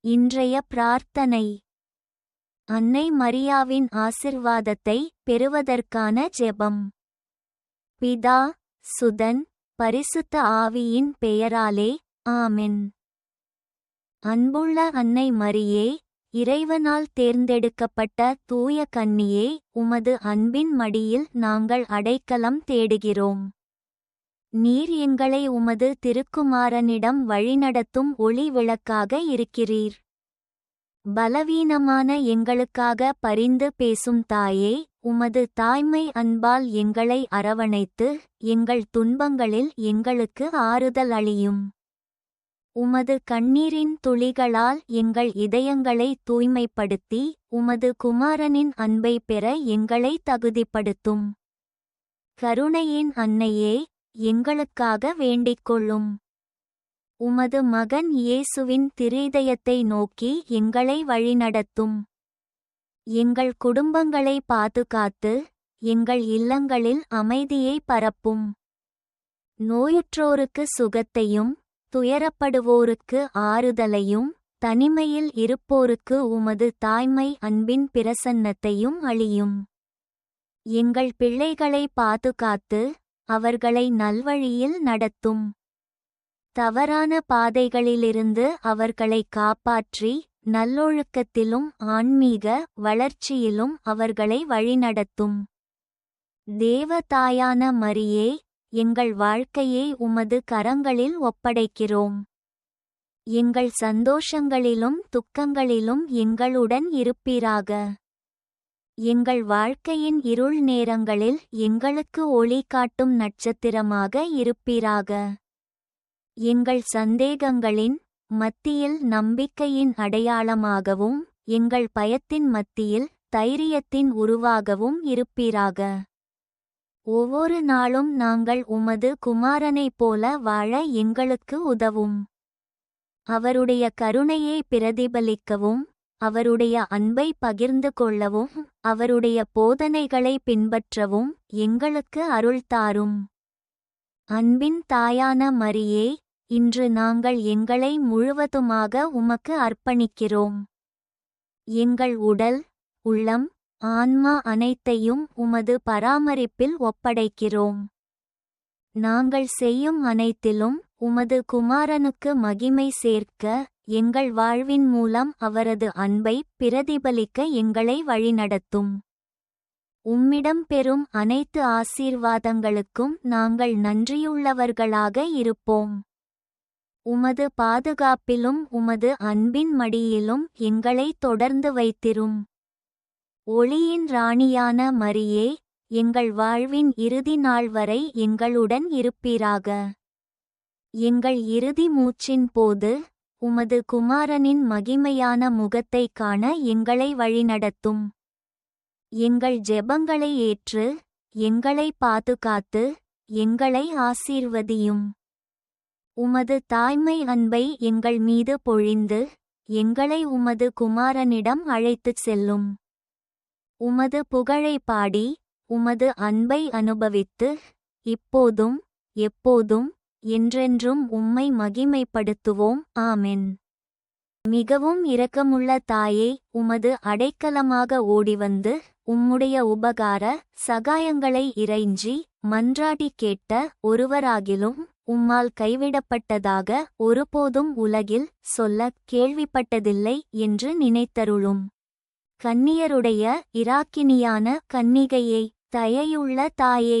இன்றைய பிரார்த்தனை. அன்னை மரியாவின் ஆசிர்வாதத்தை பெறுவதற்கான ஜெபம். பிதா சுதன் பரிசுத்த ஆவியின் பெயராலே ஆமென். அன்புள்ள அன்னை மரியே இறைவனால் தேர்ந்தெடுக்கப்பட்ட தூய கன்னியே உமது அன்பின் மடியில் நாங்கள் அடைக்கலம் தேடுகிறோம். நீர் எங்களை உமது திருக்குமாரனிடம் வழிநடத்தும் ஒளி விளக்காக இருக்கிறீர். பலவீனமான எங்களுக்காக பரிந்து பேசும் தாயே உமது தாய்மை அன்பால் எங்களை அரவணைத்து எங்கள் துன்பங்களில் எங்களுக்கு ஆறுதல் அளியும். உமது கண்ணீரின் துளிகளால் எங்கள் இதயங்களை தூய்மைப்படுத்தி உமது குமாரனின் அன்பை பெற எங்களை தகுதிப்படுத்தும். கருணையின் அன்னையே எங்களுக்காக வேண்டிக்கொள்ளும் உமது மகன் இயேசுவின் திரிதயத்தை நோக்கி எங்களை வழிநடத்தும். எங்கள் குடும்பங்களை பாதுகாத்து எங்கள் இல்லங்களில் அமைதியை பரப்பும். நோயுற்றோருக்கு சுகத்தையும் துயரப்படுவோருக்கு ஆறுதலையும் தனிமையில் இருப்போருக்கு உமது தாய்மை அன்பின் பிரசன்னத்தையும் அழியும் எங்கள் பிள்ளைகளை பாதுகாத்து அவர்களை நல்வழியில் நடத்தும். தவறான பாதைகளிலிருந்து அவர்களை காப்பாற்றி நல்லொழுக்கத்திலும் ஆன்மீக வளர்ச்சியிலும் அவர்களை வழிநடத்தும். தேவதாயான மரியே எங்கள் வாழ்க்கையை உமது கரங்களில் ஒப்படைக்கிறோம். எங்கள் சந்தோஷங்களிலும் துக்கங்களிலும் எங்களுடன் இருப்பீராக. எங்கள் வாழ்க்கையின் இருள் நேரங்களில் எங்களுக்கு ஒளி காட்டும் நட்சத்திரமாக இருப்பீராக. எங்கள் சந்தேகங்களின் மத்தியில் நம்பிக்கையின் அடையாளமாகவும் எங்கள் பயத்தின் மத்தியில் தைரியத்தின் உருவாகவும் இருப்பீராக. ஒவ்வொரு நாளும் நாங்கள் உமது குமாரனைப் போல வாழ எங்களுக்கு உதவும். அவருடைய கருணையை பிரதிபலிக்கவும் அவருடைய அன்பை பகிர்ந்து கொள்ளவும் அவருடைய போதனைகளை பின்பற்றவும் எங்களுக்கு அருள் தாரும். அன்பின் தாயான மரியே இன்று நாங்கள் எங்களை முழுவதுமாக உமக்கு அர்ப்பணிக்கிறோம். எங்கள் உடல் உள்ளம் ஆன்மா அனைத்தையும் உமது பராமரிப்பில் ஒப்படைக்கிறோம். நாங்கள் செய்யும் அனைத்திலும் உமது குமாரனுக்கு மகிமை சேர்க்க எங்கள் வாழ்வின் மூலம் அவரது அன்பை பிரதிபலிக்க எங்களை வழிநடத்தும். உம்மிடம் பெறும் அனைத்து ஆசீர்வாதங்களுக்கும் நாங்கள் நன்றியுள்ளவர்களாக இருப்போம். உமது பாதுகாப்பிலும் உமது அன்பின் மடியிலும் எங்களை தொடர்ந்து வைத்திரும். ஒளியின் ராணியான மரியே எங்கள் வாழ்வின் இறுதி நாள் வரை எங்களுடன் இருப்பீராக. எங்கள் இறுதி மூச்சின் போது உமது குமாரனின் மகிமையான முகத்தைக் காண எங்களை வழிநடத்தும். எங்கள் ஜெபங்களை ஏற்று எங்களை பாதுகாத்து எங்களை ஆசீர்வதியும். உமது தாய்மை அன்பை எங்கள் மீது பொழிந்து எங்களை உமது குமாரனிடம் அழைத்துச் செல்லும். உமது புகழை பாடி உமது அன்பை அனுபவித்து இப்போதும் எப்போதும் என்றென்றும் உம்மை மகிமைப்படுத்துவோம். ஆமென். மிகவும் இரக்கமுள்ள தாயே உமது அடைக்கலமாக ஓடிவந்து உம்முடைய உபகார சகாயங்களை இறைஞ்சி மன்றாடி கேட்ட ஒருவராகிலும் உம்மால் கைவிடப்பட்டதாக ஒருபோதும் உலகில் சொல்ல கேள்விப்பட்டதில்லை என்று நினைத்தருளும். கன்னியருடைய இராக்கினியான கன்னிகையை தயையுள்ள தாயே